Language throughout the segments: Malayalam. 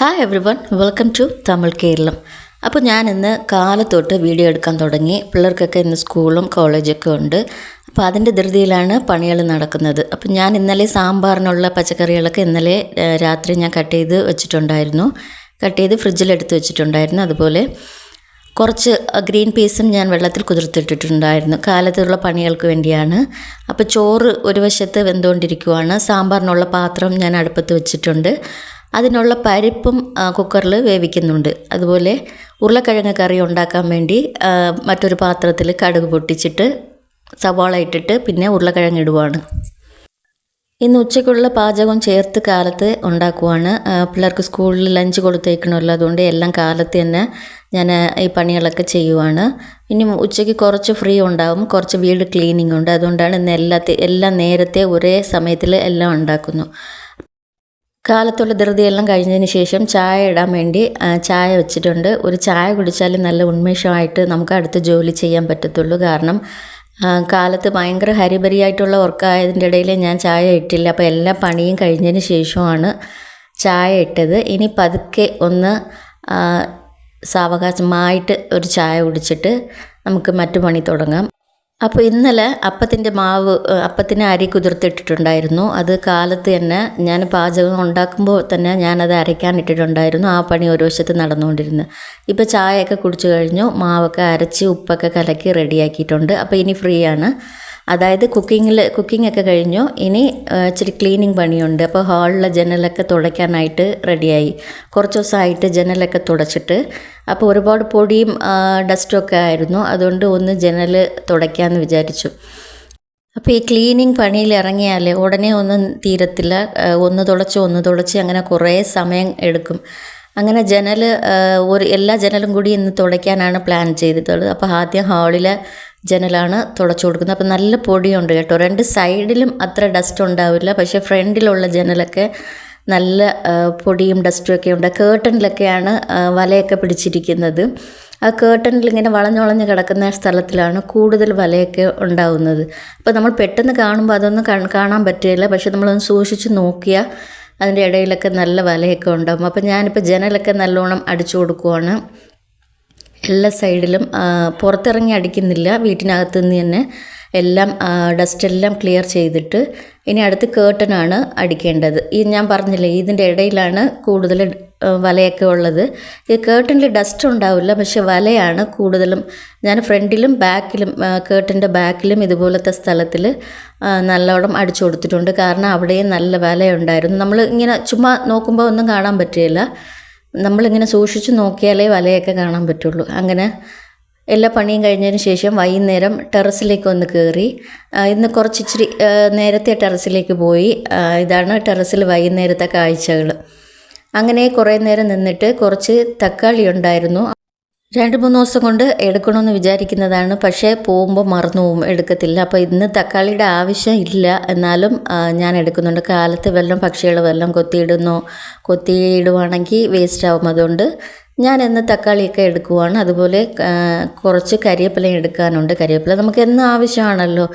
Hi everyone welcome to Tamil Keralam അപ്പോൾ ഞാൻ ഇന്ന് കാലത്തൊട്ട് വീഡിയോ എടുക്കാൻ തുടങ്ങി. പിള്ളേർക്കൊക്കെ ഇന്ന് സ്കൂളും കോളേജൊക്കെ ഉണ്ട്. അപ്പോൾ അതിന്റെ ധൃതിയിലാണ് പണികൾ നടക്കുന്നത്. അപ്പോൾ ഞാൻ ഇന്നലെ സാമ്പാറിനുള്ള പച്ചക്കറികളൊക്കെ ഇന്നലെ രാത്രി ഞാൻ കട്ട് ചെയ്ത് വെച്ചിട്ടുണ്ടായിരുന്നു. കട്ട് ചെയ്ത് ഫ്രിഡ്ജിലെടുത്ത് വെച്ചിട്ടുണ്ടായിരുന്നു. അതുപോലെ കുറച്ച് ഗ്രീൻ പീസും ഞാൻ വെള്ളത്തിൽ കുതിർത്തിട്ടിട്ടുണ്ടായിരുന്നു. കാലത്തുള്ള പണികൾക്ക് വേണ്ടിയാണ്. അപ്പോൾ ചോറ് ഒരു വശത്ത് വെന്തുകൊണ്ടിരിക്കുവാണ് സാമ്പാറിനുള്ള പാത്രം ഞാൻ അടുപ്പത്ത് വെച്ചിട്ടുണ്ട്. അതിനുള്ള പരിപ്പും കുക്കറിൽ വേവിക്കുന്നുണ്ട്. അതുപോലെ ഉരുളക്കിഴങ്ങ് കറി ഉണ്ടാക്കാൻ വേണ്ടി മറ്റൊരു പാത്രത്തിൽ കടുക് പൊട്ടിച്ചിട്ട് സവാള ഇട്ടിട്ട് പിന്നെ ഉരുളക്കിഴങ്ങ് ഇടുവാണ്. ഇന്ന് ഉച്ചയ്ക്കുള്ള പാചകം ചേർത്ത് കാലത്ത് ഉണ്ടാക്കുവാണ്. പിള്ളേർക്ക് സ്കൂളിൽ ലഞ്ച് കൊടുത്തേക്കണമല്ലോ. അതുകൊണ്ട് എല്ലാം കാലത്ത് തന്നെ ഞാൻ ഈ പണികളൊക്കെ ചെയ്യുവാണ്. ഇനി ഉച്ചയ്ക്ക് കുറച്ച് ഫ്രീ ഉണ്ടാവും. കുറച്ച് വീട് ക്ലീനിങ് ഉണ്ട്. അതുകൊണ്ടാണ് ഇന്ന് എല്ലാത്തെ എല്ലാം നേരത്തെ ഒരേ സമയത്തിൽ എല്ലാം ഉണ്ടാക്കുന്നു. കാലത്തുള്ള ധൃതിയെല്ലാം കഴിഞ്ഞതിന് ശേഷം ചായ ഇടാൻ വേണ്ടി ചായ വെച്ചിട്ടുണ്ട്. ഒരു ചായ കുടിച്ചാൽ നല്ല ഉന്മേഷമായിട്ട് നമുക്ക് അടുത്ത ജോലി ചെയ്യാൻ പറ്റത്തുള്ളൂ. കാരണം കാലത്ത് ഭയങ്കര ഹരിബരിയായിട്ടുള്ള വർക്കായതിന്റെ ഇടയിൽ ഞാൻ ചായ ഇട്ടില്ല. അപ്പോൾ എല്ലാ പണിയും കഴിഞ്ഞതിന് ശേഷമാണ് ചായ ഇട്ടത്. ഇനി പതുക്കെ ഒന്ന് സാവകാശമായിട്ട് ഒരു ചായ കുടിച്ചിട്ട് നമുക്ക് മറ്റു പണി തുടങ്ങാം. അപ്പോൾ ഇന്നലെ അപ്പത്തിന്റെ മാവ് അപ്പത്തിന് അരി കുതിർത്തിട്ടിട്ടുണ്ടായിരുന്നു. അത് കാലത്ത് തന്നെ ഞാൻ പാചകം ഉണ്ടാക്കുമ്പോൾ തന്നെ ഞാനത് അരയ്ക്കാൻ ഇട്ടിട്ടുണ്ടായിരുന്നു. ആ പണി ഒരു വശത്ത് നടന്നുകൊണ്ടിരുന്നു. ഇപ്പോൾ ചായയൊക്കെ കുടിച്ചു കഴിഞ്ഞു മാവൊക്കെ അരച്ച് ഉപ്പൊക്കെ കലക്കി റെഡിയാക്കിയിട്ടുണ്ട്. അപ്പോൾ ഇനി ഫ്രീ ആണ് അതായത് കുക്കിങ്ങിൽ കുക്കിംഗ് ഒക്കെ കഴിഞ്ഞു. ഇനി ഇച്ചിരി ക്ലീനിങ് പണിയുണ്ട്. അപ്പോൾ ഹാളിലെ ജനലൊക്കെ തുടയ്ക്കാനായിട്ട് റെഡിയായി. കുറച്ച് ദിവസമായിട്ട് ജനലൊക്കെ തുടച്ചിട്ട്. അപ്പോൾ ഒരുപാട് പൊടിയും ഡസ്റ്റും ഒക്കെ ആയിരുന്നു. അതുകൊണ്ട് ഒന്ന് ജനൽ തുടയ്ക്കാമെന്ന് വിചാരിച്ചു. അപ്പോൾ ഈ ക്ലീനിങ് പണിയിൽ ഇറങ്ങിയാൽ ഉടനെ ഒന്നും തീരത്തില്ല. ഒന്ന് തുടച്ച് ഒന്ന് തുടച്ച് അങ്ങനെ കുറേ സമയം എടുക്കും. അങ്ങനെ ജനൽ ഒരു എല്ലാ ജനലും കൂടി ഇന്ന് തുടയ്ക്കാനാണ് പ്ലാൻ ചെയ്തിട്ടുള്ളത്. അപ്പോൾ ആദ്യം ഹാളിലെ ജനലാണ് തുടച്ചു കൊടുക്കുന്നത്. അപ്പം നല്ല പൊടിയുണ്ട് കേട്ടോ. രണ്ട് സൈഡിലും അത്ര ഡസ്റ്റ് ഉണ്ടാവില്ല. പക്ഷേ ഫ്രണ്ടിലുള്ള ജനലൊക്കെ നല്ല പൊടിയും ഡസ്റ്റും ഒക്കെ ഉണ്ട്. കേട്ടണിലൊക്കെയാണ് വലയൊക്കെ പിടിച്ചിരിക്കുന്നത്. ആ കേട്ടണിൽ ഇങ്ങനെ വളഞ്ഞു വളഞ്ഞ് കിടക്കുന്ന സ്ഥലത്തിലാണ് കൂടുതൽ വലയൊക്കെ ഉണ്ടാവുന്നത്. അപ്പോൾ നമ്മൾ പെട്ടെന്ന് കാണുമ്പോൾ അതൊന്നും കാണാൻ പറ്റില്ല. പക്ഷേ നമ്മളൊന്ന് സൂക്ഷിച്ച് നോക്കിയാൽ അതിന്റെ ഇടയിലൊക്കെ നല്ല വലയൊക്കെ ഉണ്ടാകും അപ്പോൾ ഞാനിപ്പോൾ ജനലൊക്കെ നല്ലോണം അടിച്ചു കൊടുക്കുവാണ്. എല്ലാ സൈഡിലും പുറത്തിറങ്ങി അടിക്കുന്നില്ല. വീട്ടിനകത്ത് നിന്ന് തന്നെ എല്ലാം ഡസ്റ്റ് എല്ലാം ക്ലിയർ ചെയ്തിട്ട് ഇനി അടുത്ത് കേട്ടനാണ് അടിക്കേണ്ടത്. ഈ ഞാൻ പറഞ്ഞില്ലേ ഇതിന്റെ ഇടയിലാണ് കൂടുതൽ വലയൊക്കെ ഉള്ളത്. ഈ കേട്ടനിൽ ഡസ്റ്റ് ഉണ്ടാവില്ല പക്ഷെ വലയാണ് കൂടുതലും. ഞാൻ ഫ്രണ്ടിലും ബാക്കിലും കേട്ടന്റെ ബാക്കിലും ഇതുപോലത്തെ സ്ഥലത്തിൽ നല്ലോണം അടിച്ചു കൊടുത്തിട്ടുണ്ട്. കാരണം അവിടെയും നല്ല വലയുണ്ടായിരുന്നു നമ്മൾ ഇങ്ങനെ ചുമ്മാ നോക്കുമ്പോൾ ഒന്നും കാണാൻ പറ്റുകയില്ല. നമ്മളിങ്ങനെ സൂക്ഷിച്ചു നോക്കിയാലേ വലയൊക്കെ കാണാൻ പറ്റുള്ളൂ. അങ്ങനെ എല്ലാ പണിയും കഴിഞ്ഞതിന് ശേഷം വൈകുന്നേരം ടെറസിലേക്ക് ഒന്ന് കയറി ഇന്ന് കുറച്ച് ഇച്ചിരി നേരത്തെ ടെറസിലേക്ക് പോയി. ഇതാണ് ടെറസിൽ വൈകുന്നേരത്തെ കാഴ്ചകൾ അങ്ങനെ കുറേ നേരം നിന്നിട്ട് കുറച്ച് തക്കാളി ഉണ്ടായിരുന്നു. രണ്ട് മൂന്ന് ദിവസം കൊണ്ട് എടുക്കണമെന്ന് വിചാരിക്കുന്നതാണ്. പക്ഷേ പോകുമ്പോൾ മറന്നു പോകും. എടുക്കത്തില്ല. അപ്പോൾ ഇന്ന് തക്കാളിയുടെ ആവശ്യം ഇല്ല. എന്നാലും ഞാൻ എടുക്കുന്നുണ്ട്. കാലത്ത് വെള്ളം പക്ഷികൾ വെല്ലം കൊത്തിയിടുന്നു. കൊത്തിയിടുവാണെങ്കിൽ വേസ്റ്റ് ആവും. അതുകൊണ്ട് ഞാൻ എന്ന് തക്കാളിയൊക്കെ എടുക്കുവാണ്. അതുപോലെ കുറച്ച് കരിവേപ്പില എടുക്കാനുണ്ട്. കരിവേപ്പില നമുക്ക് എന്നും ആവശ്യമാണല്ലോ?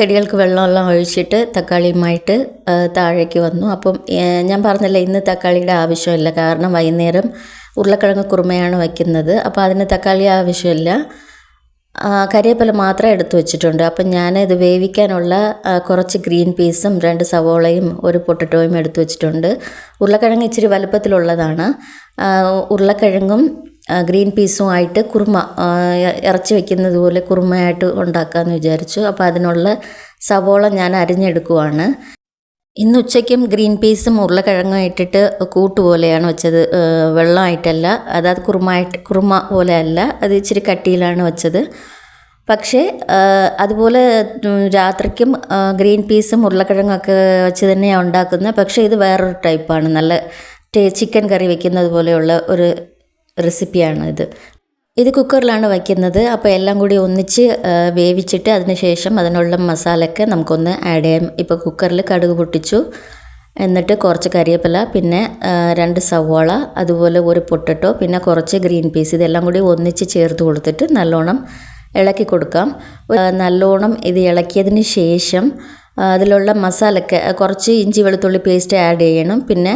ചെടികൾക്ക് വെള്ളമെല്ലാം ഒഴിച്ചിട്ട് തക്കാളിയുമായിട്ട് താഴേക്ക് വന്നു. അപ്പം ഞാൻ പറഞ്ഞില്ല ഇന്ന് തക്കാളിയുടെ ആവശ്യമില്ല. കാരണം വൈകുന്നേരം ഉരുളക്കിഴങ്ങ് കുറുമയാണ് വയ്ക്കുന്നത്. അപ്പോൾ അതിന് തക്കാളി ആവശ്യമില്ല. കറിവേപ്പില മാത്രം എടുത്തു വെച്ചിട്ടുണ്ട്. അപ്പം ഞാൻ ഇത് വേവിക്കാനുള്ള കുറച്ച് ഗ്രീൻ പീസും രണ്ട് സവോളയും ഒരു പൊട്ടറ്റോയും എടുത്തു വെച്ചിട്ടുണ്ട്. ഉരുളക്കിഴങ്ങ് ഇച്ചിരി വലുപ്പത്തിലുള്ളതാണ്. ഉരുളക്കിഴങ്ങും ഗ്രീൻ പീസുമായിട്ട് കുറുമ ഇറച്ചി വെക്കുന്നത് പോലെ കുറുമയായിട്ട് ഉണ്ടാക്കാമെന്ന് വിചാരിച്ചു. അപ്പോൾ അതിനുള്ള സവോള ഞാൻ അരിഞ്ഞെടുക്കുവാണ്. ഇന്ന് ഉച്ചയ്ക്കും ഗ്രീൻ പീസും ഉരുളക്കിഴങ്ങും ഇട്ടിട്ട് കൂട്ട് പോലെയാണ് വെച്ചത്. വെള്ളമായിട്ടല്ല. അതായത് കുറുമായിട്ട് കുറുമ പോലെ അല്ല. അത് ഇച്ചിരി കട്ടിയിലാണ് വെച്ചത്. പക്ഷേ അതുപോലെ രാത്രിക്കും ഗ്രീൻ പീസും ഉരുളക്കിഴങ്ങൊക്കെ വെച്ച് തന്നെയാണ് ഉണ്ടാക്കുന്നത്. പക്ഷേ ഇത് വേറൊരു ടൈപ്പാണ്. നല്ല ചിക്കൻ കറി വെക്കുന്നത് പോലെയുള്ള ഒരു റെസിപ്പിയാണ് ഇത്. ഇത് കുക്കറിലാണ് വയ്ക്കുന്നത്. അപ്പോൾ എല്ലാം കൂടി ഒന്നിച്ച് വേവിച്ചിട്ട് അതിന് ശേഷം അതിനുള്ള മസാലയൊക്കെ നമുക്കൊന്ന് ആഡ് ചെയ്യാം. ഇപ്പോൾ കുക്കറിൽ കടുക് പൊട്ടിച്ചു. എന്നിട്ട് കുറച്ച് കറിവേപ്പില പിന്നെ രണ്ട് സവോള അതുപോലെ ഒരു പൊട്ടറ്റോ പിന്നെ കുറച്ച് ഗ്രീൻ പീസ് ഇതെല്ലാം കൂടി ഒന്നിച്ച് ചേർത്ത് കൊടുത്തിട്ട് നല്ലോണം ഇളക്കി കൊടുക്കാം. നല്ലോണം ഇത് ഇളക്കിയതിന് ശേഷം അതിലുള്ള മസാലയൊക്കെ കുറച്ച് ഇഞ്ചി വെളുത്തുള്ളി പേസ്റ്റ് ആഡ് ചെയ്യണം. പിന്നെ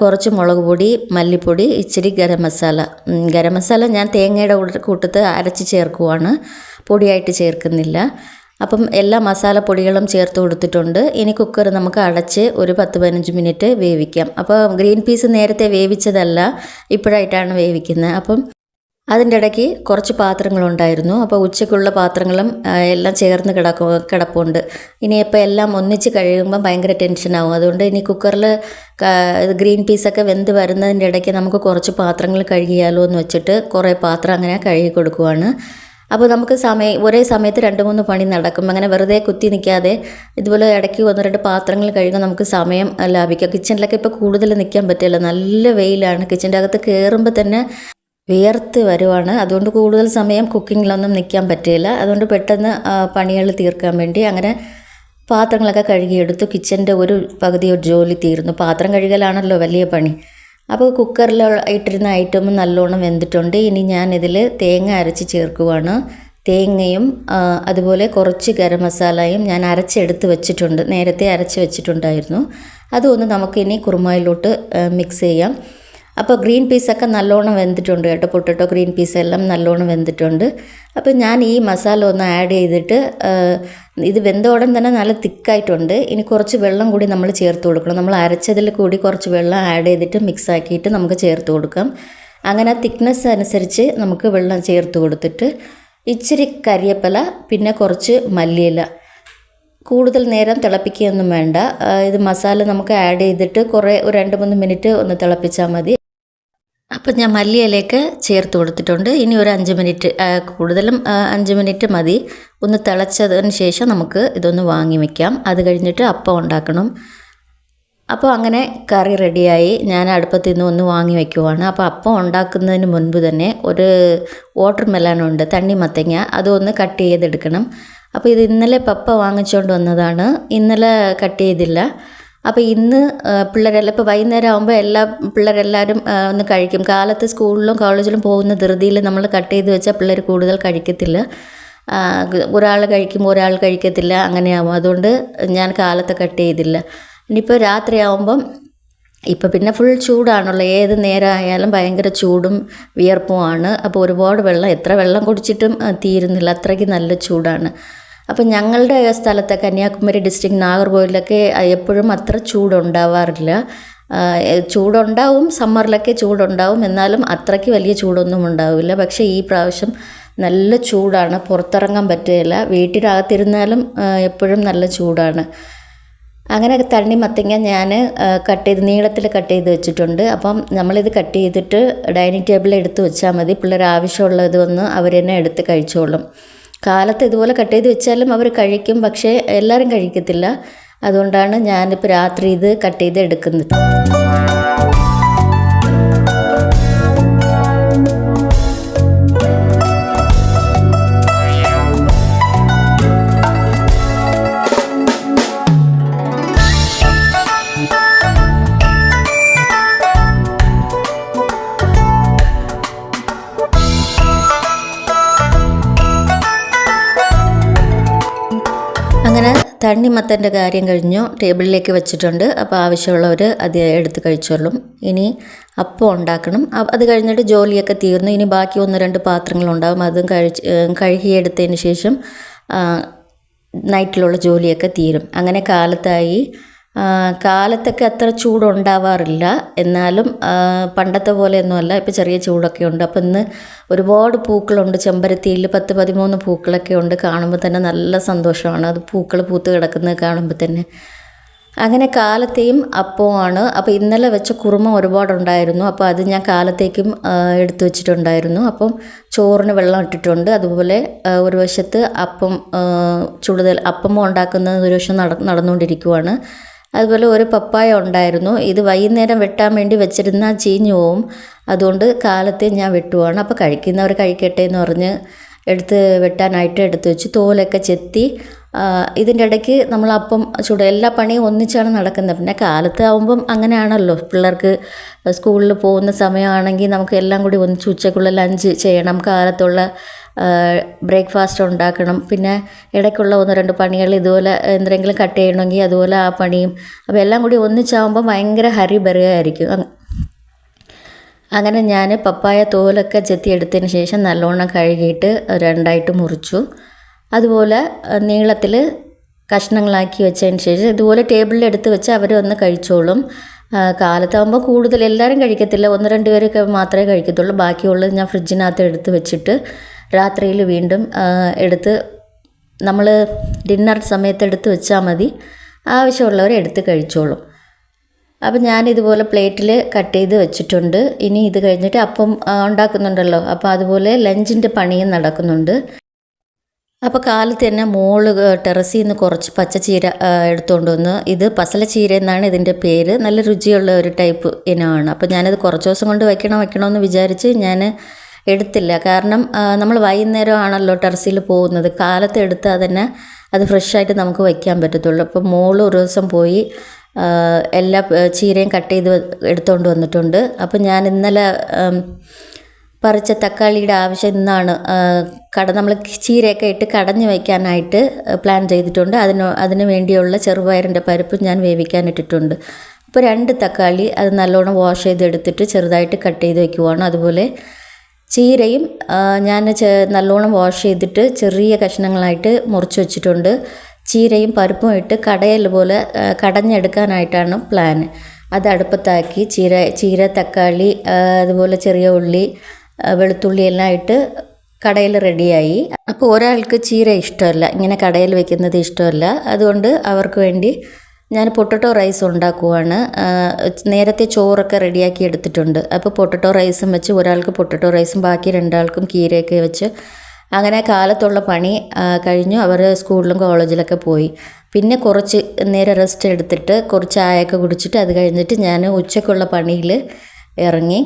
കുറച്ച് മുളക് പൊടി മല്ലിപ്പൊടി ഇച്ചിരി ഗരം മസാല. ഗരം മസാല ഞാൻ തേങ്ങയുടെ കൂടെ കൂട്ടത്ത് അരച്ച് ചേർക്കുവാണ്. പൊടിയായിട്ട് ചേർക്കുന്നില്ല. അപ്പം എല്ലാ മസാലപ്പൊടികളും ചേർത്ത് കൊടുത്തിട്ടുണ്ട്. ഇനി കുക്കർ നമുക്ക് അടച്ച് ഒരു പത്ത് പതിനഞ്ച് മിനിറ്റ് വേവിക്കാം. അപ്പോൾ ഗ്രീൻ പീസ് നേരത്തെ വേവിച്ചതല്ല ഇപ്പോഴായിട്ടാണ് വേവിക്കുന്നത്. അപ്പം അതിന്റെ ഇടയ്ക്ക് കുറച്ച് പാത്രങ്ങളുണ്ടായിരുന്നു. അപ്പോൾ ഉച്ചയ്ക്കുള്ള പാത്രങ്ങളും എല്ലാം ചേർന്ന് കിടക്കും കിടപ്പുണ്ട്. ഇനിയിപ്പോൾ എല്ലാം ഒന്നിച്ച് കഴിയുമ്പോൾ ഭയങ്കര ടെൻഷനാവും. അതുകൊണ്ട് ഇനി കുക്കറിൽ ഗ്രീൻ പീസൊക്കെ വെന്ത് വരുന്നതിന്റെ ഇടയ്ക്ക് നമുക്ക് കുറച്ച് പാത്രങ്ങൾ കഴുകിയാലോ എന്ന് വെച്ചിട്ട് കുറേ പാത്രം അങ്ങനെ കഴുകി കൊടുക്കുവാണ്. അപ്പോൾ നമുക്ക് സമയം ഒരേ സമയത്ത് രണ്ട് മൂന്ന് പണി നടക്കും. അങ്ങനെ വെറുതെ കുത്തി നിൽക്കാതെ ഇതുപോലെ ഇടയ്ക്ക് ഒന്ന് രണ്ട് പാത്രങ്ങൾ കഴുകാൻ നമുക്ക് സമയം ലാഭിക്കാം. കിച്ചണിലൊക്കെ ഇപ്പോൾ കൂടുതൽ നിൽക്കാൻ പറ്റില്ല. നല്ല വെയിലാണ്. കിച്ചന്റെ അകത്ത് കയറുമ്പോൾ തന്നെ വിയർത്ത് വരുവാണ്. അതുകൊണ്ട് കൂടുതൽ സമയം കുക്കിങ്ങിലൊന്നും നിൽക്കാൻ പറ്റില്ല. അതുകൊണ്ട് പെട്ടെന്ന് പണികൾ തീർക്കാൻ വേണ്ടി അങ്ങനെ പാത്രങ്ങളൊക്കെ കഴുകിയെടുത്തു. കിച്ചന്റെ ഒരു പകുതി ഒരു ജോലി തീർന്നു. പാത്രം കഴുകലാണല്ലോ വലിയ പണി. അപ്പോൾ കുക്കറിൽ ഇട്ടിരുന്ന ഐറ്റം നല്ലോണം വെന്തിട്ടുണ്ട്. ഇനി ഞാൻ ഇതിൽ തേങ്ങ അരച്ച് ചേർക്കുവാണ്. തേങ്ങയും അതുപോലെ കുറച്ച് ഗരം മസാലയും ഞാൻ അരച്ചെടുത്ത് വെച്ചിട്ടുണ്ട്. നേരത്തെ അരച്ച് വെച്ചിട്ടുണ്ടായിരുന്നു. അതൊന്ന് നമുക്കിനി കുറുമയിലോട്ട് മിക്സ് ചെയ്യാം. അപ്പോൾ ഗ്രീൻ പീസൊക്കെ നല്ലോണം വെന്തിട്ടുണ്ട് കേട്ടോ പൊട്ടറ്റോ ഗ്രീൻ പീസ് എല്ലാം നല്ലോണം വെന്തിട്ടുണ്ട്. അപ്പോൾ ഞാൻ ഈ മസാല ഒന്ന് ആഡ് ചെയ്തിട്ട് ഇത് വെന്ത ഉടൻ തന്നെ നല്ല തിക്കായിട്ടുണ്ട്. ഇനി കുറച്ച് വെള്ളം കൂടി നമ്മൾ ചേർത്ത് കൊടുക്കണം. നമ്മൾ അരച്ചതിൽ കൂടി കുറച്ച് വെള്ളം ആഡ് ചെയ്തിട്ട് മിക്സ് ആക്കിയിട്ട് നമുക്ക് ചേർത്ത് കൊടുക്കാം. അങ്ങനെ തിക്നെസ് അനുസരിച്ച് നമുക്ക് വെള്ളം ചേർത്ത് കൊടുത്തിട്ട് ഇച്ചിരി കറിയപ്പല പിന്നെ കുറച്ച് മല്ലിയില. കൂടുതൽ നേരം തിളപ്പിക്കുകയൊന്നും വേണ്ട. ഇത് മസാല നമുക്ക് ആഡ് ചെയ്തിട്ട് കുറേ ഒരു രണ്ട് മൂന്ന് മിനിറ്റ് ഒന്ന് തിളപ്പിച്ചാൽ മതി. അപ്പം ഞാൻ മല്ലിയിലേക്ക് ചേർത്ത് കൊടുത്തിട്ടുണ്ട്. ഇനി ഒരു അഞ്ച് മിനിറ്റ് കൂടുതലും അഞ്ച് മിനിറ്റ് മതി. ഒന്ന് തിളച്ചതിന് ശേഷം നമുക്ക് ഇതൊന്ന് വാങ്ങി വയ്ക്കാം അത് കഴിഞ്ഞിട്ട് അപ്പം ഉണ്ടാക്കണം. അപ്പോൾ അങ്ങനെ കറി റെഡിയായി. ഞാൻ അടുപ്പത്ത് നിന്ന് ഒന്ന് വാങ്ങി വയ്ക്കുവാണ് അപ്പോൾ അപ്പം ഉണ്ടാക്കുന്നതിന് മുൻപ് തന്നെ ഒരു വാട്ടർ മെലാനുണ്ട് തണ്ണി മത്തങ്ങ. അതൊന്ന് കട്ട് ചെയ്തെടുക്കണം. അപ്പോൾ ഇത് ഇന്നലെ പപ്പ വാങ്ങിച്ചുകൊണ്ട് വന്നതാണ്. ഇന്നലെ കട്ട് ചെയ്തില്ല. അപ്പോൾ ഇന്ന് പിള്ളേരെല്ലാം ഇപ്പോൾ വൈകുന്നേരം ആകുമ്പോൾ എല്ലാ പിള്ളേരെല്ലാവരും ഒന്ന് കഴിക്കും. കാലത്ത് സ്കൂളിലും കോളേജിലും പോകുന്ന ധൃതിയിൽ നമ്മൾ കട്ട് ചെയ്ത് വെച്ചാൽ പിള്ളേർ കൂടുതൽ കഴിക്കത്തില്ല. ഒരാൾ കഴിക്കുമ്പോൾ ഒരാൾ കഴിക്കത്തില്ല അങ്ങനെയാവും അതുകൊണ്ട് ഞാൻ കാലത്ത് കട്ട് ചെയ്തില്ല. ഇനിയിപ്പോൾ രാത്രിയാവുമ്പം ഇപ്പം പിന്നെ ഫുൾ ചൂടാണല്ലോ. ഏത് നേരമായാലും ഭയങ്കര ചൂടും വിയർപ്പുമാണ് അപ്പോൾ ഒരുപാട് വെള്ളം എത്ര വെള്ളം കുടിച്ചിട്ടും തീരുന്നില്ല. അത്രയ്ക്ക് നല്ല ചൂടാണ്. അപ്പം ഞങ്ങളുടെ സ്ഥലത്തെ കന്യാകുമാരി ഡിസ്ട്രിക്ട് നാഗർകോവിലൊക്കെ എപ്പോഴും അത്ര ചൂടുണ്ടാവാറില്ല. ചൂടുണ്ടാവും സമ്മറിലൊക്കെ ചൂടുണ്ടാവും എന്നാലും അത്രയ്ക്ക് വലിയ ചൂടൊന്നും ഉണ്ടാവില്ല. പക്ഷേ ഈ പ്രാവശ്യം നല്ല ചൂടാണ് പുറത്തിറങ്ങാൻ പറ്റുകയില്ല. വീട്ടിനകത്തിരുന്നാലും എപ്പോഴും നല്ല ചൂടാണ്. അങ്ങനെ തണ്ണി മത്തങ്ങ ഞാൻ കട്ട് ചെയ്ത് നീളത്തിൽ കട്ട് ചെയ്ത് വെച്ചിട്ടുണ്ട്. അപ്പം നമ്മളിത് കട്ട് ചെയ്തിട്ട് ഡൈനിങ് ടേബിളിൽ എടുത്ത് വെച്ചാൽ മതി. പിള്ളേർ ആവശ്യമുള്ളത് വന്ന് അവർ തന്നെ എടുത്ത് കഴിച്ചോളും. കാലത്ത് ഇതുപോലെ കട്ട് ചെയ്ത് വെച്ചാലും അവർ കഴിക്കും പക്ഷേ എല്ലാവരും കഴിക്കത്തില്ല. അതുകൊണ്ടാണ് ഞാനിപ്പോൾ രാത്രി ഇത് കട്ട് ചെയ്ത് എടുക്കുന്നത്. തണ്ണിമത്തന്റെ കാര്യം കഴിഞ്ഞു ടേബിളിലേക്ക് വെച്ചിട്ടുണ്ട്. അപ്പോൾ ആവശ്യമുള്ളവർ അത് എടുത്ത് കഴിച്ചോളും. ഇനി അപ്പം ഉണ്ടാക്കണം. അത് കഴിഞ്ഞിട്ട് ജോലിയൊക്കെ തീർന്നു. ഇനി ബാക്കി ഒന്ന് രണ്ട് പാത്രങ്ങളുണ്ടാകും അതും കഴിച്ച് കഴുകിയെടുത്തതിന് ശേഷം നൈറ്റിലുള്ള ജോലിയൊക്കെ തീരും. അങ്ങനെ കാലത്തായി കാലത്തൊക്കെ അത്ര ചൂടുണ്ടാവാറില്ല. എന്നാലും പണ്ടത്തെ പോലെയൊന്നുമല്ല. ഇപ്പോൾ ചെറിയ ചൂടൊക്കെ ഉണ്ട്. അപ്പോൾ ഇന്ന് ഒരുപാട് പൂക്കളുണ്ട്. ചെമ്പരത്തിയിൽ പത്ത് പതിമൂന്ന് പൂക്കളൊക്കെ ഉണ്ട്. കാണുമ്പോൾ തന്നെ നല്ല സന്തോഷമാണ്. അത് പൂക്കൾ പൂത്ത് കിടക്കുന്നത് കാണുമ്പോൾ തന്നെ. അങ്ങനെ കാലത്തെയും അപ്പമാണ് അപ്പോൾ ഇന്നലെ വെച്ച കുറുമ ഒരുപാടുണ്ടായിരുന്നു. അപ്പോൾ അത് ഞാൻ കാലത്തേക്കും എടുത്തു വെച്ചിട്ടുണ്ടായിരുന്നു. അപ്പം ചോറിന് വെള്ളം ഇട്ടിട്ടുണ്ട്. അതുപോലെ ഒരു വശത്ത് അപ്പം ചുടുതൽ അപ്പം ഉണ്ടാക്കുന്നത് ഒരു വശം നട നടന്നുകൊണ്ടിരിക്കുവാണ്. അതുപോലെ ഒരു പപ്പായ ഉണ്ടായിരുന്നു. ഇത് വൈകുന്നേരം വെട്ടാൻ വേണ്ടി വെച്ചിരുന്ന ചീഞ്ഞു പോവും അതുകൊണ്ട് കാലത്തെ ഞാൻ വെട്ടുവാണ്. അപ്പോൾ കഴിക്കുന്നവർ കഴിക്കട്ടെ എന്ന് പറഞ്ഞ് എടുത്ത് വെട്ടാനായിട്ട് എടുത്ത് വെച്ച് തോലൊക്കെ ചെത്തി ഇതിന്റെ ഇടയ്ക്ക് നമ്മൾ അപ്പം ചുട എല്ലാ പണിയും ഒന്നിച്ചാണ് നടക്കുന്നത്. പിന്നെ കാലത്ത് ആകുമ്പം അങ്ങനെയാണല്ലോ. പിള്ളേർക്ക് സ്കൂളിൽ പോകുന്ന സമയമാണെങ്കിൽ നമുക്ക് എല്ലാം കൂടി ഒന്നിച്ച് ഉച്ചയ്ക്കുള്ള ലഞ്ച് ചെയ്യണം. കാലത്തുള്ള ബ്രേക്ക്ഫാസ്റ്റ് ഉണ്ടാക്കണം. പിന്നെ ഇടയ്ക്കുള്ള ഒന്ന് രണ്ട് പണികൾ ഇതുപോലെ എന്തെങ്കിലും കട്ട് ചെയ്യണമെങ്കിൽ അതുപോലെ ആ പണിയും. അപ്പോൾ എല്ലാം കൂടി ഒന്നിച്ചാവുമ്പോൾ ഭയങ്കര അങ്ങ് അങ്ങനെ ഞാൻ പപ്പായ തോലൊക്കെ ചെത്തി എടുത്തതിന് ശേഷം നല്ലോണം കഴുകിയിട്ട് രണ്ടായിട്ട് മുറിച്ചു. അതുപോലെ നീളത്തിൽ കഷ്ണങ്ങളാക്കി വെച്ചതിന് ശേഷം ഇതുപോലെ ടേബിളിൽ എടുത്ത് വെച്ച് അവർ ഒന്ന് കഴിച്ചോളും. കാലത്താകുമ്പോൾ കൂടുതൽ എല്ലാവരും കഴിക്കത്തില്ല. ഒന്ന് രണ്ട് പേരൊക്കെ മാത്രമേ കഴിക്കത്തുള്ളൂ. ബാക്കിയുള്ളത് ഞാൻ ഫ്രിഡ്ജിനകത്ത് എടുത്ത് വെച്ചിട്ട് രാത്രിയിൽ വീണ്ടും എടുത്ത് നമ്മൾ ഡിന്നർ സമയത്ത് എടുത്ത് വെച്ചാൽ മതി. ആവശ്യമുള്ളവർ എടുത്ത് കഴിച്ചോളും. അപ്പം ഞാൻ ഇതുപോലെ പ്ലേറ്റിൽ കട്ട് ചെയ്ത് വെച്ചിട്ടുണ്ട്. ഇനി ഇത് കഴിഞ്ഞിട്ട് അപ്പം ഉണ്ടാക്കുന്നുണ്ടല്ലോ. അപ്പോൾ അതുപോലെ ലഞ്ചിന്റെ പണിയും നടക്കുന്നുണ്ട്. അപ്പോൾ കാലത്ത് തന്നെ മോൾ ടെറസിൽ നിന്ന് കുറച്ച് പച്ചച്ചീര ചീര എടുത്തുകൊണ്ട് വന്ന് ഇത് പസലച്ചീര എന്നാണ് ഇതിന്റെ പേര്. നല്ല രുചിയുള്ള ഒരു ടൈപ്പ് ഇനമാണ്. അപ്പോൾ ഞാനത് കുറച്ച് ദിവസം കൊണ്ട് വയ്ക്കണം വയ്ക്കണമെന്ന് വിചാരിച്ച് ഞാൻ എടുത്തില്ല. കാരണം നമ്മൾ വൈകുന്നേരം ആണല്ലോ ടെറസിൽ പോകുന്നത്. കാലത്ത് എടുത്താൽ തന്നെ അത് ഫ്രഷായിട്ട് നമുക്ക് വയ്ക്കാൻ പറ്റത്തുള്ളൂ. അപ്പോൾ മോൾ ഒരു ദിവസം പോയി എല്ലാ ചീരയും കട്ട് ചെയ്ത് എടുത്തുകൊണ്ട് വന്നിട്ടുണ്ട്. അപ്പോൾ ഞാൻ ഇന്നലെ പറിച്ച തക്കാളിയുടെ ആവശ്യം ഇന്നാണ്. കട നമ്മൾ ചീരയൊക്കെ ഇട്ട് കടഞ്ഞു വയ്ക്കാനായിട്ട് പ്ലാൻ ചെയ്തിട്ടുണ്ട്. അതിന് അതിന് വേണ്ടിയുള്ള ചെറുപയറിന്റെ പരിപ്പും ഞാൻ വേവിക്കാനിട്ടിട്ടുണ്ട് അപ്പോൾ രണ്ട് തക്കാളി അത് നല്ലോണം വാഷ് ചെയ്തെടുത്തിട്ട് ചെറുതായിട്ട് കട്ട് ചെയ്ത് വയ്ക്കുവാണ്. അതുപോലെ ചീരയും ഞാൻ നല്ലോണം വാഷ് ചെയ്തിട്ട് ചെറിയ കഷ്ണങ്ങളായിട്ട് മുറിച്ച് വെച്ചിട്ടുണ്ട്. ചീരയും പരിപ്പും ഇട്ട് കടയൽ പോലെ കടഞ്ഞെടുക്കാനായിട്ടാണ് പ്ലാൻ അത് അടുപ്പത്താക്കി ചീര ചീര തക്കാളി അതുപോലെ ചെറിയ ഉള്ളി വെളുത്തുള്ളി എല്ലാം ഇട്ട് കടയിൽ റെഡിയായി അപ്പോൾ ഒരാൾക്ക് ചീര ഇഷ്ടമല്ല ഇങ്ങനെ കടയിൽ വെക്കുന്നത് ഇഷ്ടമല്ല. അതുകൊണ്ട് അവർക്ക് വേണ്ടി ഞാൻ പൊട്ടറ്റോ റൈസ് ഉണ്ടാക്കുവാണ്. നേരത്തെ ചോറൊക്കെ റെഡിയാക്കി എടുത്തിട്ടുണ്ട്. അപ്പോൾ പൊട്ടറ്റോ റൈസും വെച്ച് ഒരാൾക്ക് പൊട്ടറ്റോ റൈസും ബാക്കി രണ്ടാൾക്കും കീരയൊക്കെ വെച്ച് അങ്ങനെ കാലത്തുള്ള പണി കഴിഞ്ഞു. അവർ സ്കൂളിലും കോളേജിലൊക്കെ പോയി. പിന്നെ കുറച്ച് നേരം റെസ്റ്റ് എടുത്തിട്ട് കുറച്ച് ചായയൊക്കെ കുടിച്ചിട്ട് അത് കഴിഞ്ഞിട്ട് ഞാൻ ഉച്ചക്കുള്ള പണിയിൽ ഇറങ്ങി.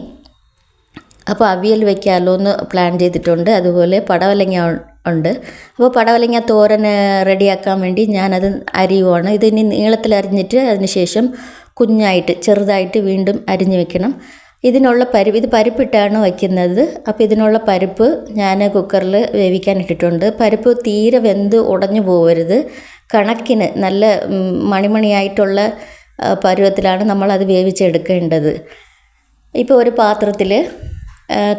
അപ്പോൾ അവിയൽ വെക്കാമല്ലോ എന്ന് പ്ലാൻ ചെയ്തിട്ടുണ്ട്. അതുപോലെ പടവലങ്ങ ഉണ്ട്. അപ്പോൾ പടവലങ്ങ തോരൻ റെഡിയാക്കാൻ വേണ്ടി ഞാനത് അരിയുവാണ്. ഇതിനി നീളത്തിൽ അരിഞ്ഞിട്ട് അതിനുശേഷം കുഞ്ഞായിട്ട് ചെറുതായിട്ട് വീണ്ടും അരിഞ്ഞ് വെക്കണം. ഇതിനുള്ള പരിപ്പ് ഇത് പരിപ്പിട്ടാണ് വയ്ക്കുന്നത്. അപ്പോൾ ഇതിനുള്ള പരിപ്പ് ഞാൻ കുക്കറിൽ വേവിക്കാൻ ഇട്ടിട്ടുണ്ട്. പരിപ്പ് തീരെ വെന്ത് ഉടഞ്ഞു പോകരുത് കണക്കിന് നല്ല മണിമണിയായിട്ടുള്ള പരുവത്തിലാണ് നമ്മളത് വേവിച്ചെടുക്കേണ്ടത്. ഇപ്പോൾ ഒരു പാത്രത്തിൽ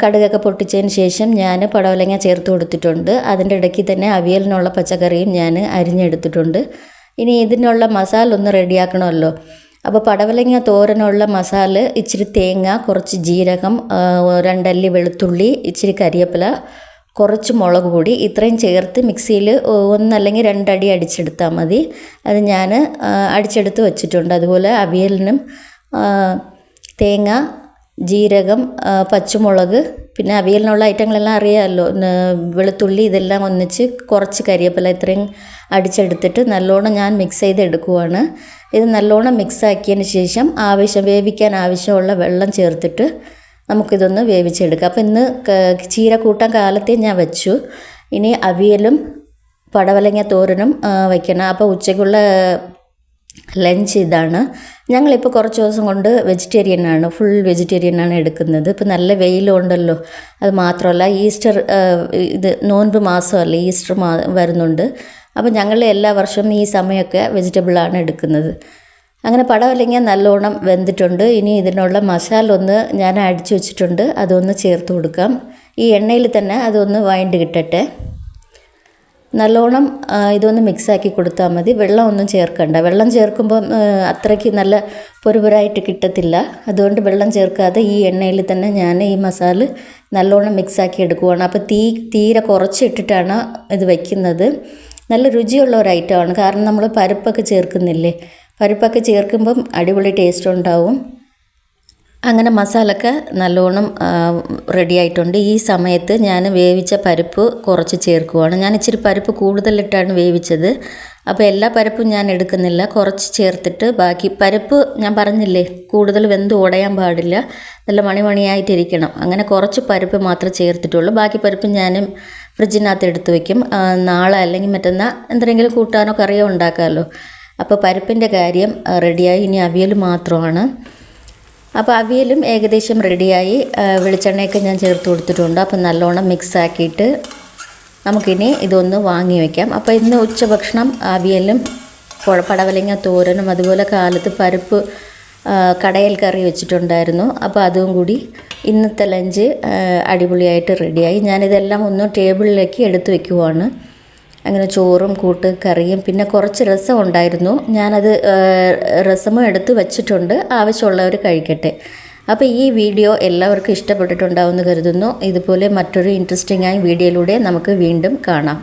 കടുകൊക്കെ പൊട്ടിച്ചതിന് ശേഷം ഞാൻ പടവലങ്ങ ചേർത്ത് കൊടുത്തിട്ടുണ്ട്. അതിന്റെ ഇടയ്ക്ക് തന്നെ അവിയലിനുള്ള പച്ചക്കറിയും ഞാൻ അരിഞ്ഞെടുത്തിട്ടുണ്ട്. ഇനി ഇതിനുള്ള മസാല ഒന്ന് റെഡിയാക്കണമല്ലോ. അപ്പോൾ പടവലങ്ങ തോരനുള്ള മസാല ഇച്ചിരി തേങ്ങ കുറച്ച് ജീരകം രണ്ടല്ലി വെളുത്തുള്ളി ഇച്ചിരി കരിവേപ്പില കുറച്ച് മുളക് പൊടി ഇത്രയും ചേർത്ത് മിക്സിയിൽ ഒന്നല്ലെങ്കിൽ രണ്ടടി അടിച്ചെടുത്താൽ മതി. അത് ഞാൻ അടിച്ചെടുത്ത് വെച്ചിട്ടുണ്ട്. അതുപോലെ അവിയലിനും തേങ്ങ ജീരകം പച്ചമുളക് പിന്നെ അവിയലിനുള്ള ഐറ്റങ്ങളെല്ലാം അറിയാമല്ലോ. വെളുത്തുള്ളി ഇതെല്ലാം ഒന്നിച്ച് കുറച്ച് കരിയേപ്പില ഇത്രയും അടിച്ചെടുത്തിട്ട് നല്ലോണം ഞാൻ മിക്സ് ചെയ്തെടുക്കുവാണ്. ഇത് നല്ലോണം മിക്സ് ആക്കിയതിന് ശേഷം ആവശ്യം വേവിക്കാൻ ആവശ്യമുള്ള വെള്ളം ചേർത്തിട്ട് നമുക്കിതൊന്ന് വേവിച്ചെടുക്കാം. അപ്പോൾ ഇന്ന് ചീര കൂട്ടാൻ കാലത്തെ ഞാൻ വെച്ചു. ഇനി അവിയലും പടവലങ്ങ തോരനും വയ്ക്കണം അപ്പോൾ ഉച്ചയ്ക്കുള്ള ലഞ്ച് ഇതാണ്. ഞങ്ങളിപ്പോൾ കുറച്ച് ദിവസം കൊണ്ട് വെജിറ്റേറിയൻ ആണ് ഫുൾ വെജിറ്റേറിയൻ ആണ് എടുക്കുന്നത്. ഇപ്പോൾ നല്ല വെയിലുണ്ടല്ലോ. അത് മാത്രമല്ല ഈസ്റ്റർ ഇത് നോൻപ് മാസമല്ല ഈസ്റ്റർ മാ വരുന്നുണ്ട്. അപ്പോൾ ഞങ്ങൾ എല്ലാ വർഷവും ഈ സമയമൊക്കെ വെജിറ്റബിളാണ് എടുക്കുന്നത്. അങ്ങനെ പടവലങ്ങ നല്ലോണം വെന്തിട്ടുണ്ട്. ഇനി ഇതിനുള്ള മസാല ഒന്ന് ഞാൻ അടിച്ചു വെച്ചിട്ടുണ്ട്. അതൊന്ന് ചേർത്ത് കൊടുക്കാം. ഈ എണ്ണയിൽ തന്നെ അതൊന്ന് വഴണ്ട് കിട്ടട്ടെ. നല്ലോണം ഇതൊന്ന് മിക്സാക്കി കൊടുത്താൽ മതി. വെള്ളം ഒന്നും ചേർക്കണ്ട. വെള്ളം ചേർക്കുമ്പം ആ, അത്രയ്ക്ക് നല്ല പൊരുപൊരായിട്ട് കിട്ടത്തില്ല. അതുകൊണ്ട് വെള്ളം ചേർക്കാതെ ഈ എണ്ണയിൽ തന്നെ ഞാൻ ഈ മസാല നല്ലോണം മിക്സാക്കി എടുക്കുവാണ്. അപ്പോൾ തീ തീരെ കുറച്ചിട്ടിട്ടാണ് ഇത് വയ്ക്കുന്നത് നല്ല രുചിയുള്ള ഒരു ഐറ്റമാണ്. കാരണം നമ്മൾ പരിപ്പൊക്കെ ചേർക്കുന്നില്ലേ? പരിപ്പൊക്കെ ചേർക്കുമ്പം അടിപൊളി ടേസ്റ്റ് ഉണ്ടാവും. അങ്ങനെ മസാലയൊക്കെ നല്ലോണം റെഡി ആയിട്ടുണ്ട്. ഈ സമയത്ത് ഞാൻ വേവിച്ച പരിപ്പ് കുറച്ച് ചേർക്കുവാണ്. ഞാൻ ഇച്ചിരി പരിപ്പ് കൂടുതലിട്ടാണ് വേവിച്ചത്. അപ്പോൾ എല്ലാ പരിപ്പും ഞാൻ എടുക്കുന്നില്ല. കുറച്ച് ചേർത്തിട്ട് ബാക്കി പരിപ്പ് ഞാൻ പറഞ്ഞില്ലേ കൂടുതൽ വെന്ത് ഉടയാൻ പാടില്ല. നല്ല മണിമണിയായിട്ടിരിക്കണം അങ്ങനെ കുറച്ച് പരിപ്പ് മാത്രമേ ചേർത്തിട്ടുള്ളൂ. ബാക്കി പരിപ്പ് ഞാൻ ഫ്രിഡ്ജിനകത്ത് എടുത്ത് വയ്ക്കും നാളെ അല്ലെങ്കിൽ മറ്റന്നാൾ എന്തെങ്കിലും കൂട്ടാനോ കറിയോ ഉണ്ടാക്കാമല്ലോ. അപ്പോൾ പരിപ്പിന്റെ കാര്യം റെഡിയായി ഇനി അവിയൽ മാത്രമാണ്. അപ്പോൾ അവിയലും ഏകദേശം റെഡിയായി. വെളിച്ചെണ്ണയൊക്കെ ഞാൻ ചേർത്ത് കൊടുത്തിട്ടുണ്ട്. അപ്പോൾ നല്ലോണം മിക്സ് ആക്കിയിട്ട് നമുക്കിനി ഇതൊന്ന് വാങ്ങി വയ്ക്കാം അപ്പോൾ ഇന്ന് ഉച്ചഭക്ഷണം അവിയലും പടവലങ്ങ തോരനും അതുപോലെ കാലത്ത് പരിപ്പ് കടയൽ കറി വെച്ചിട്ടുണ്ടായിരുന്നു. അപ്പോൾ അതും കൂടി ഇന്നത്തെ ലഞ്ച് അടിപൊളിയായിട്ട് റെഡിയായി. ഞാനിതെല്ലാം ഒന്ന് ടേബിളിലേക്ക് എടുത്ത് വെക്കുവാണ്. അങ്ങനെ ചോറും കൂട്ട് കറിയും പിന്നെ കുറച്ച് രസം ഉണ്ടായിരുന്നു. ഞാനത് രസമോ എടുത്ത് വെച്ചിട്ടുണ്ട്. ആവശ്യമുള്ളവർ കഴിക്കട്ടെ. അപ്പോൾ ഈ വീഡിയോ എല്ലാവർക്കും ഇഷ്ടപ്പെട്ടിട്ടുണ്ടാവുമെന്ന് കരുതുന്നു. ഇതുപോലെ മറ്റൊരു ഇൻട്രസ്റ്റിംഗ് ആയ വീഡിയോയിലൂടെ നമുക്ക് വീണ്ടും കാണാം.